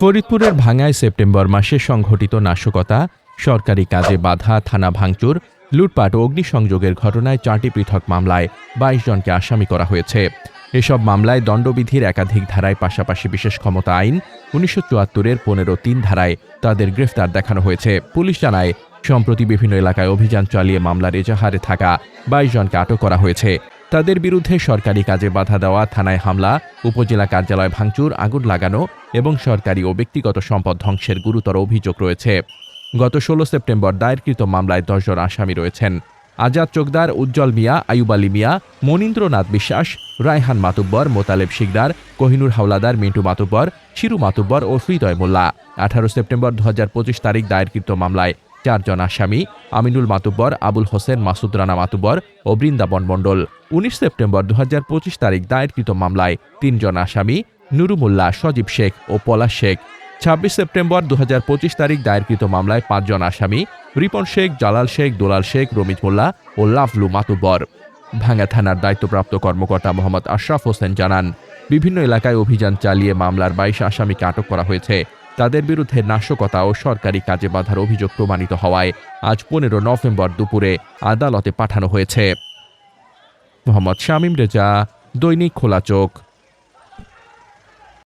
ফরিদপুরের ভাঙায় সেপ্টেম্বর মাসে সংঘটিত নাশকতা, সরকারি কাজে বাধা, থানা ভাঙচুর, লুটপাট ও অগ্নিসংযোগের ঘটনায় চারটি পৃথক মামলায় বাইশ জনকে আসামি করা হয়েছে। এসব মামলায় দণ্ডবিধির একাধিক ধারায় পাশাপাশি বিশেষ ক্ষমতা আইন, উনিশশো চুয়াত্তরের পনেরো তিন ধারায় তাদের গ্রেফতার দেখানো হয়েছে। পুলিশ জানায়, সম্প্রতি বিভিন্ন এলাকায় অভিযান চালিয়ে মামলার এজাহারে থাকা বাইশ জনকে আটক করা হয়েছে। তাদের বিরুদ্ধে সরকারি কাজে বাধা দেওয়া, থানায় হামলা, উপজেলা কার্যালয় ভাঙচুর, আগুন লাগানো এবং সরকারি ও ব্যক্তিগত সম্পদ ধ্বংসের গুরুতর অভিযোগ রয়েছে। গত ষোলো সেপ্টেম্বর দায়েরকৃত মামলায় দশজন আসামি রয়েছেন। আজাদ চোকদার, উজ্জ্বল মিয়া, আয়ুব আলী মিয়া, মনীন্দ্রনাথ বিশ্বাস, রায়হান মাতুব্বর, মোতালেব শিকদার, কোহিনুর হাওলাদার, মিন্টু মাতুব্বর, শিরু মাতুব্বর ও হৃদয় মোল্লা। আঠারো সেপ্টেম্বর দু হাজার পঁচিশ তারিখ দায়েরকৃত মামলায় চারজন আসামি, আমিনুল মাতুব্বর, আবুল হোসেন, মাসুদ রানা মাতুব্বর ও বৃন্দাবন মণ্ডল। উনিশ সেপ্টেম্বর দু হাজার পঁচিশ তারিখ দায়েরকৃত মামলায় তিনজন আসামি, নুরুমুল্লাহ সজীব শেখ ও পলাশ শেখ। ছাব্বিশ সেপ্টেম্বর দু হাজার পঁচিশ তারিখ দায়েরকৃত মামলায় পাঁচজন আসামি, রিপন শেখ, জালাল শেখ, দোলাল শেখ, রমিজ মোল্লা ও লাভলু মাতুব্বর। ভাঙ্গা থানার দায়িত্বপ্রাপ্ত কর্মকর্তা মোহাম্মদ আশরাফ হোসেন জানান, বিভিন্ন এলাকায় অভিযান চালিয়ে মামলার বাইশ আসামিকে আটক করা হয়েছে। তাদের বিরুদ্ধে নাশকতা ও সরকারি কাজে বাধার অভিযোগ প্রমাণিত হওয়ায় আজ পনেরো নভেম্বর দুপুরে আদালতে পাঠানো হয়েছে। মোহাম্মদ শামীম রেজা, দৈনিক খোলা চোখ।